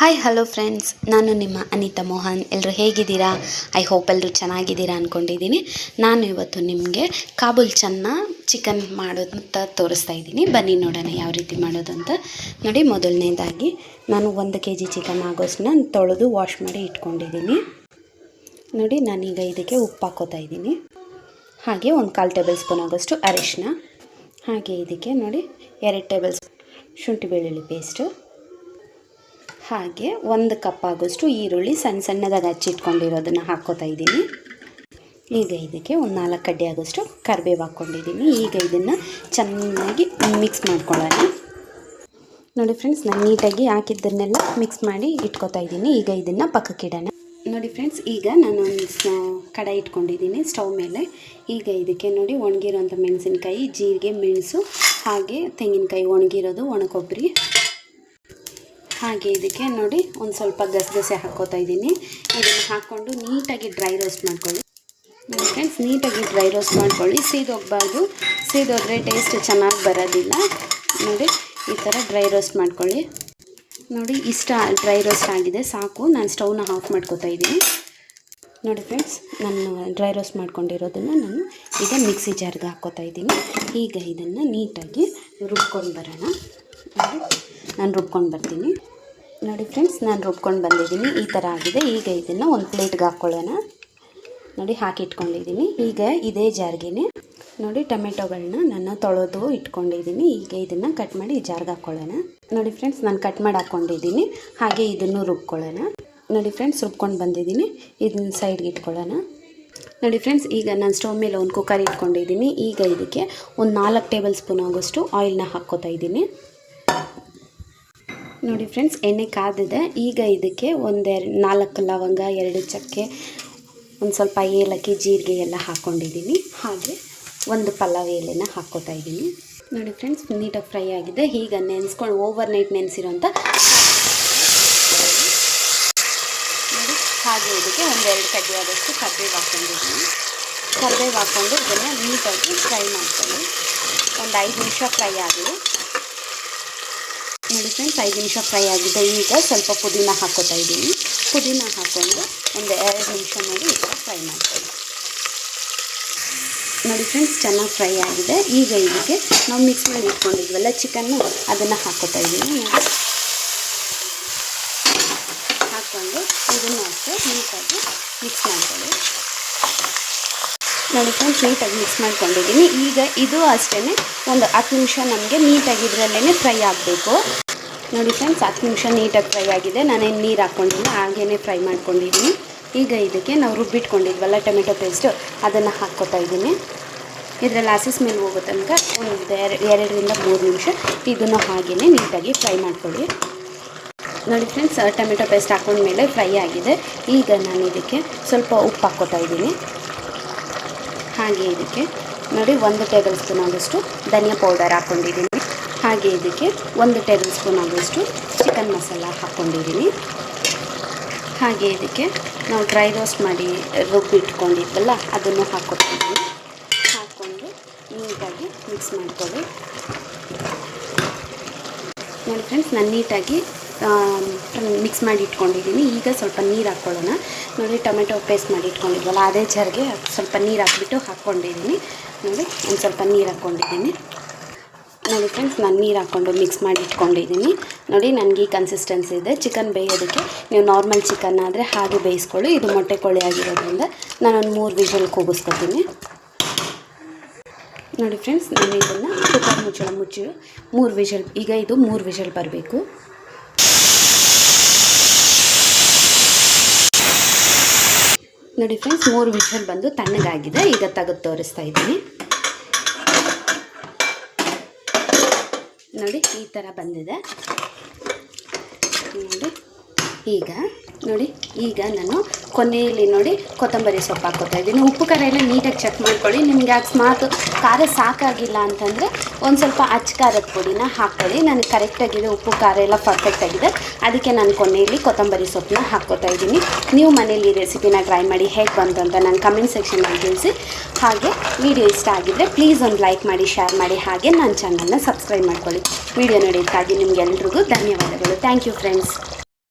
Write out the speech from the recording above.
Hi hello friends ನಾನು ನಿಮ್ಮ ಅನಿತಾ ಮೋಹನ್. ಎಲ್ಲರೂ ಹೇಗಿದ್ದೀರಾ? ಐ ಹೋಪ್ ಎಲ್ಲರೂ ಚೆನ್ನಾಗಿದ್ದೀರಾ ಅಂದ್ಕೊಂಡಿದ್ದೀನಿ ನಾನು ಇವತ್ತು ನಿಮಗೆ ಕಾಬೂಲ್ ಚನ್ನ ಚಿಕನ್ ಮಾಡೋದಂತ ತೋರಿಸ್ತಾ ಇದ್ದೀನಿ. ಬನ್ನಿ ನೋಡೋಣ ಯಾವ ರೀತಿ ಮಾಡೋದು ಅಂತ. ನೋಡಿ, ಮೊದಲನೇದಾಗಿ ನಾನು ಒಂದು ಕೆ ಜಿ ಚಿಕನ್ ಆಗೋಷ್ಟನ್ನ ತೊಳೆದು ವಾಶ್ ಮಾಡಿ ಇಟ್ಕೊಂಡಿದ್ದೀನಿ. ನೋಡಿ, ನಾನೀಗ ಇದಕ್ಕೆ ಉಪ್ಪು ಹಾಕೋತಾ ಇದ್ದೀನಿ. ಹಾಗೆ ಒಂದು ಕಾಲು ಟೇಬಲ್ ಸ್ಪೂನ್ ಆಗೋಷ್ಟು ಅರಿಶಿನ ಹಾಗೆ ಇದಕ್ಕೆ ನೋಡಿ, ಎರಡು ಟೇಬಲ್ ಸ್ಪೂನ್ ಶುಂಠಿ ಬೆಳ್ಳುಳ್ಳಿ ಪೇಸ್ಟು ಹಾಗೆ ಒಂದು ಕಪ್ ಆಗೋಷ್ಟು ಈರುಳ್ಳಿ ಸಣ್ಣ ಸಣ್ಣದಾಗಿ ಹಚ್ಚಿಟ್ಕೊಂಡಿರೋದನ್ನು ಹಾಕ್ಕೋತಾ ಇದ್ದೀನಿ. ಈಗ ಇದಕ್ಕೆ ಒಂದು ನಾಲ್ಕು ಕಡ್ಡಿ ಆಗೋಷ್ಟು ಕರಿಬೇವು ಹಾಕ್ಕೊಂಡಿದ್ದೀನಿ. ಈಗ ಇದನ್ನು ಚೆನ್ನಾಗಿ ಮಿಕ್ಸ್ ಮಾಡ್ಕೊಳ್ಳೋಣ. ನೋಡಿ ಫ್ರೆಂಡ್ಸ್ ನಾನು ನೀಟಾಗಿ ಹಾಕಿದ್ದನ್ನೆಲ್ಲ ಮಿಕ್ಸ್ ಮಾಡಿ ಇಟ್ಕೋತಾ ಇದ್ದೀನಿ. ಈಗ ಇದನ್ನು ಪಕ್ಕಕ್ಕಿಡೋಣ ನೋಡಿ ಫ್ರೆಂಡ್ಸ್ ಈಗ ನಾನು ಒಂದು ಕಡಾಯಿ ಇಟ್ಕೊಂಡಿದ್ದೀನಿ ಸ್ಟವ್ ಮೇಲೆ. ಈಗ ಇದಕ್ಕೆ ನೋಡಿ ಒಣಗಿರೋಂಥ ಮೆಣಸಿನ್ಕಾಯಿ, ಜೀರಿಗೆ, ಮೆಣಸು, ಹಾಗೆ ತೆಂಗಿನಕಾಯಿ ಒಣಗಿರೋದು ಒಣಕೊಬ್ಬರಿ. ಹಾಗೆ ಇದಕ್ಕೆ ನೋಡಿ ಒಂದು ಸ್ವಲ್ಪ ಗಸಗಸೆ ಹಾಕ್ಕೋತಾ ಇದ್ದೀನಿ. ಇದನ್ನು ಹಾಕ್ಕೊಂಡು ನೀಟಾಗಿ ಡ್ರೈ ರೋಸ್ಟ್ ಮಾಡ್ಕೊಳ್ಳಿ. ನೋಡಿ ಫ್ರೆಂಡ್ಸ್ ನೀಟಾಗಿ ಡ್ರೈ ರೋಸ್ಟ್ ಮಾಡ್ಕೊಳ್ಳಿ. ಸೀದೋಗ್ಬಾರ್ದು. ಸೀದೋದ್ರೆ ಟೇಸ್ಟ್ ಚೆನ್ನಾಗಿ ಬರೋದಿಲ್ಲ. ನೋಡಿ, ಈ ಥರ ಡ್ರೈ ರೋಸ್ಟ್ ಮಾಡ್ಕೊಳ್ಳಿ. ನೋಡಿ, ಇಷ್ಟ ಡ್ರೈ ರೋಸ್ಟ್ ಆಗಿದೆ. ಸಾಕು. ನಾನು ಸ್ಟವ್ನ ಆಫ್ ಮಾಡ್ಕೋತಾ ಇದ್ದೀನಿ. ನೋಡಿ ಫ್ರೆಂಡ್ಸ್ ನಾನು ಡ್ರೈ ರೋಸ್ಟ್ ಮಾಡ್ಕೊಂಡಿರೋದನ್ನು ನಾನು ಈಗ ಮಿಕ್ಸಿ ಜಾರ್ಗೆ ಹಾಕ್ಕೋತಾ ಇದ್ದೀನಿ. ಈಗ ಇದನ್ನು ನೀಟಾಗಿ ರುಬ್ಕೊಂಡು ಬರೋಣ. ನಾನು ರುಬ್ಕೊಂಡು ಬರ್ತೀನಿ. ನೋಡಿ ಫ್ರೆಂಡ್ಸ್ ನಾನು ರುಬ್ಕೊಂಡು ಬಂದಿದ್ದೀನಿ. ಈ ಥರ ಆಗಿದೆ. ಈಗ ಇದನ್ನು ಒಂದು ಪ್ಲೇಟ್ಗೆ ಹಾಕ್ಕೊಳ್ಳೋಣ ನೋಡಿ, ಹಾಕಿ ಇಟ್ಕೊಂಡಿದ್ದೀನಿ. ಈಗ ಇದೇ ಜಾರ್ಗೆ ನೋಡಿ ಟೊಮೆಟೊಗಳನ್ನ ನಾನು ತೊಳೆದು ಇಟ್ಕೊಂಡಿದ್ದೀನಿ. ಈಗ ಇದನ್ನು ಕಟ್ ಮಾಡಿ ಈ ಜಾರ್ಗೆ ಹಾಕ್ಕೊಳ್ಳೋಣ ನೋಡಿ ಫ್ರೆಂಡ್ಸ್ ನಾನು ಕಟ್ ಮಾಡಿ ಹಾಕ್ಕೊಂಡಿದ್ದೀನಿ ಹಾಗೆ ಇದನ್ನು ರುಬ್ಕೊಳ್ಳೋಣ. ನೋಡಿ ಫ್ರೆಂಡ್ಸ್ ರುಬ್ಕೊಂಡು ಬಂದಿದ್ದೀನಿ. ಇದನ್ನ ಸೈಡ್ಗೆ ಇಟ್ಕೊಳ್ಳೋಣ. ನೋಡಿ ಫ್ರೆಂಡ್ಸ್ ಈಗ ನಾನು ಸ್ಟವ್ ಮೇಲೆ ಒಂದು ಕುಕ್ಕರ್ ಇಟ್ಕೊಂಡಿದ್ದೀನಿ. ಈಗ ಇದಕ್ಕೆ ಒಂದು ನಾಲ್ಕು ಟೇಬಲ್ ಸ್ಪೂನ್ ಆಗೋಷ್ಟು ಆಯಿಲ್ನ ಹಾಕ್ಕೋತಾ ಇದ್ದೀನಿ. ನೋಡಿ ಫ್ರೆಂಡ್ಸ್, ಎಣ್ಣೆ ಕಾದಿದೆ. ಈಗ ಇದಕ್ಕೆ ಒಂದೆರಡು ನಾಲ್ಕು ಲವಂಗ, ಎರಡು ಚಕ್ಕೆ, ಒಂದು ಸ್ವಲ್ಪ ಏಲಕ್ಕಿ, ಜೀರಿಗೆ ಎಲ್ಲ ಹಾಕ್ಕೊಂಡಿದ್ದೀನಿ ಹಾಗೆ ಒಂದು ಪಲಾವ್ ಎಲೆನ ಹಾಕ್ಕೋತಾ ಇದ್ದೀನಿ. ನೋಡಿ ಫ್ರೆಂಡ್ಸ್, ನೀಟಾಗಿ ಫ್ರೈ ಆಗಿದೆ. ಈಗ ನೆನೆಸ್ಕೊಂಡು ಓವರ್ ನೈಟ್ ನೆನೆಸಿರೋಂಥ ನೋಡಿ, ಹಾಗೆ ಇದಕ್ಕೆ ಒಂದೆರಡು ಕಡ್ಡಿ ಆದಷ್ಟು ಕರ್ಬೇವು ಹಾಕ್ಕೊಂಡಿದ್ದೀನಿ. ಕರ್ಬೇವು ಹಾಕ್ಕೊಂಡು ಇದನ್ನು ನೀಟಾಗಿ ಫ್ರೈ ಮಾಡ್ಕೊಂಡು ಒಂದು ಐದು ನಿಮಿಷ ಫ್ರೈ ಆಗಲಿ. ನೋಡಿ ಫ್ರೆಂಡ್ಸ್ ಐದು ನಿಮಿಷ ಫ್ರೈ ಆಗಿದೆ. ಈಗ ಸ್ವಲ್ಪ ಪುದೀನ ಹಾಕೋತಾ ಇದ್ದೀನಿ. ಪುದೀನ ಹಾಕ್ಕೊಂಡು ಒಂದು ಎರಡು ನಿಮಿಷ ಮಾಡಿ ಈ ಥರ ಫ್ರೈ ಮಾಡ್ತೀನಿ. ನೋಡಿ ಫ್ರೆಂಡ್ಸ್ ಚೆನ್ನಾಗಿ ಫ್ರೈ ಆಗಿದೆ. ಈಗ ಇದಕ್ಕೆ ನಾವು ಮಿಕ್ಸ್ ಮಾಡಿ ಇಟ್ಕೊಂಡಿದ್ವಲ್ಲ ಚಿಕನ್ನು ಅದನ್ನು ಹಾಕೋತಾ ಇದ್ದೀನಿ. ಹಾಕ್ಕೊಂಡು ಇದನ್ನು ಅಷ್ಟೇ ನೀಟಾಗಿ ಮಿಕ್ಸ್ ಮಾಡ್ಕೊಳ್ಳಿ. ನೋಡಿ ಫ್ರೆಂಡ್ಸ್ ನೀಟಾಗಿ ಮಿಕ್ಸ್ ಮಾಡ್ಕೊಂಡಿದ್ದೀನಿ. ಈಗ ಇದು ಅಷ್ಟೇ ಒಂದು ಹತ್ತು ನಿಮಿಷ ನಮಗೆ ನೀಟಾಗಿ ಇದರಲ್ಲೇ ಫ್ರೈ ಆಗಬೇಕು. ನೋಡಿ ಫ್ರೆಂಡ್ಸ್ ಹತ್ತು ನಿಮಿಷ ನೀಟಾಗಿ ಫ್ರೈ ಆಗಿದೆ. ನಾನೇನು ನೀರು ಹಾಕ್ಕೊಂಡಿಲ್ಲ ಹಾಗೇ ಫ್ರೈ ಮಾಡ್ಕೊಂಡಿದ್ದೀನಿ. ಈಗ ಇದಕ್ಕೆ ನಾವು ರುಬ್ಬಿಟ್ಕೊಂಡಿದ್ವಲ್ಲ ಟೊಮೆಟೊ ಪೇಸ್ಟು ಅದನ್ನು ಹಾಕ್ಕೊತಾ ಇದ್ದೀನಿ. ಇದರಲ್ಲಿ ಹಸಿ ಸ್ಮೆಲ್ ಹೋಗೋ ತನಕ ಒಂದು ಎರಡರಿಂದ ಮೂರು ನಿಮಿಷ ಇದನ್ನು ಹಾಗೇ ನೀಟಾಗಿ ಫ್ರೈ ಮಾಡ್ಕೊಳ್ಳಿ. ನೋಡಿ ಫ್ರೆಂಡ್ಸ್ ಟೊಮೆಟೊ ಪೇಸ್ಟ್ ಹಾಕೊಂಡ್ಮೇಲೆ ಫ್ರೈ ಆಗಿದೆ. ಈಗ ನಾನು ಇದಕ್ಕೆ ಸ್ವಲ್ಪ ಉಪ್ಪು ಹಾಕ್ಕೋತಾ ಇದ್ದೀನಿ. ಹಾಗೆ ಇದಕ್ಕೆ ನೋಡಿ ಒಂದು ಟೇಬಲ್ ಸ್ಪೂನ್ ಆಗೋಷ್ಟು ಧನಿಯಾ ಪೌಡರ್ ಹಾಕ್ಕೊಂಡಿದ್ದೀನಿ. ಹಾಗೆ ಇದಕ್ಕೆ ಒಂದು ಟೇಬಲ್ ಸ್ಪೂನ್ ಆಗೋಷ್ಟು ಚಿಕನ್ ಮಸಾಲ ಹಾಕ್ಕೊಂಡಿದ್ದೀನಿ. ಹಾಗೆ ಇದಕ್ಕೆ ನಾವು ಡ್ರೈ ರೋಸ್ಟ್ ಮಾಡಿ ರುಬ್ಬಿಟ್ಕೊಂಡಿದ್ವಲ್ಲ ಅದನ್ನು ಹಾಕ್ಕೊಟ್ಟಿದ್ದೀನಿ ಹಾಕ್ಕೊಂಡು ನೀಟಾಗಿ ಮಿಕ್ಸ್ ಮಾಡ್ಕೊಳ್ಳಿ. ನೋಡಿ ಫ್ರೆಂಡ್ಸ್, ನಾನು ನೀಟಾಗಿ ಮಿಕ್ಸ್ ಮಾಡಿ ಇಟ್ಕೊಂಡಿದ್ದೀನಿ. ಈಗ ಸ್ವಲ್ಪ ನೀರು ಹಾಕ್ಕೊಳ್ಳೋಣ ನೋಡಿ, ಟೊಮೆಟೊ ಪೇಸ್ಟ್ ಮಾಡಿ ಇಟ್ಕೊಂಡಿದ್ವಲ್ಲ, ಅದೇ ಜರ್ಗೆ ಸ್ವಲ್ಪ ನೀರು ಹಾಕ್ಬಿಟ್ಟು ಹಾಕ್ಕೊಂಡಿದ್ದೀನಿ ನೋಡಿ, ಒಂದು ಸ್ವಲ್ಪ ನೀರು ಹಾಕ್ಕೊಂಡಿದ್ದೀನಿ ನೋಡಿ ಫ್ರೆಂಡ್ಸ್ ನಾನು ನೀರು ಹಾಕ್ಕೊಂಡು ಮಿಕ್ಸ್ ಮಾಡಿ ಇಟ್ಕೊಂಡಿದ್ದೀನಿ. ನೋಡಿ, ನನಗೆ ಈ ಕನ್ಸಿಸ್ಟೆನ್ಸಿ ಇದೆ. ಚಿಕನ್ ಬೇಯೋದಕ್ಕೆ ನೀವು ನಾರ್ಮಲ್ ಚಿಕನ್ ಆದರೆ ಹಾಗೆ ಬೇಯಿಸ್ಕೊಳ್ಳಿ. ಇದು ಮೊಟ್ಟೆ ಕೋಳಿ ಆಗಿರೋದ್ರಿಂದ ನಾನೊಂದು ಮೂರು ವಿಷಲ್ ಕೂಗಿಸ್ಕೊತೀನಿ. ನೋಡಿ ಫ್ರೆಂಡ್ಸ್ ನಾನು ಇದನ್ನು ಕುಕ್ಕರ್ ಮುಚ್ಚಳ ಮುಚ್ಚಿ ಮೂರು ವಿಷಲ್ ಈಗ ಇದು ಮೂರು ವಿಷಲ್ ಬರಬೇಕು. ನೋಡಿ ಫ್ರೆಂಡ್ಸ್ ಮೂರು ವಿಷಲ್ ಬಂದು ತಣ್ಣಗಾಗಿದೆ. ಈಗ ತೆಗೆದು ತೋರಿಸ್ತಾ ಇದ್ದೀನಿ. ನೋಡಿ, ಈ ಥರ ಬಂದಿದೆ. ನೋಡಿ, ಈಗ ನೋಡಿ, ಈಗ ನಾನು ಕೊನೆಯಲ್ಲಿ ನೋಡಿ ಕೊತ್ತಂಬರಿ ಸೊಪ್ಪು ಹಾಕೋತಾ ಇದ್ದೀನಿ. ಉಪ್ಪು, ಖಾರ ಎಲ್ಲ ನೀಟಾಗಿ ಚೆಕ್ ಮಾಡ್ಕೊಳ್ಳಿ. ನಿಮಗೆ ಅಕಸ್ಮಾತ್ ಖಾರ ಸಾಕಾಗಿಲ್ಲ ಅಂತಂದರೆ ಒಂದು ಸ್ವಲ್ಪ ಅಚ್ಚ ಖಾರದ ಪುಡಿನ ಹಾಕ್ಕೊಳ್ಳಿ. ನನಗೆ ಕರೆಕ್ಟಾಗಿದೆ ಉಪ್ಪು, ಖಾರ ಎಲ್ಲ ಪರ್ಫೆಕ್ಟಾಗಿದೆ ಅದಕ್ಕೆ ನಾನು ಕೊನೆಯಲ್ಲಿ ಕೊತ್ತಂಬರಿ ಸೊಪ್ಪನ್ನ ಹಾಕ್ಕೋತಾ ಇದ್ದೀನಿ. ನೀವು ಮನೇಲಿ ರೆಸಿಪಿನ ಟ್ರೈ ಮಾಡಿ ಹೇಗೆ ಬಂತು ಅಂತ ನಾನು ಕಮೆಂಟ್ ಸೆಕ್ಷನಲ್ಲಿ ತಿಳಿಸಿ. ಹಾಗೆ ವಿಡಿಯೋ ಇಷ್ಟ ಆಗಿದ್ದರೆ ಪ್ಲೀಸ್ ಒಂದು ಲೈಕ್ ಮಾಡಿ ಶೇರ್ ಮಾಡಿ. ಹಾಗೆ ನನ್ನ ಚಾನಲ್ನ ಸಬ್ಸ್ಕ್ರೈಬ್ ಮಾಡ್ಕೊಳ್ಳಿ. ವಿಡಿಯೋ ನೋಡೋದಕ್ಕಾಗಿ ನಿಮಗೆಲ್ರಿಗೂ ಧನ್ಯವಾದಗಳು. Thank you friends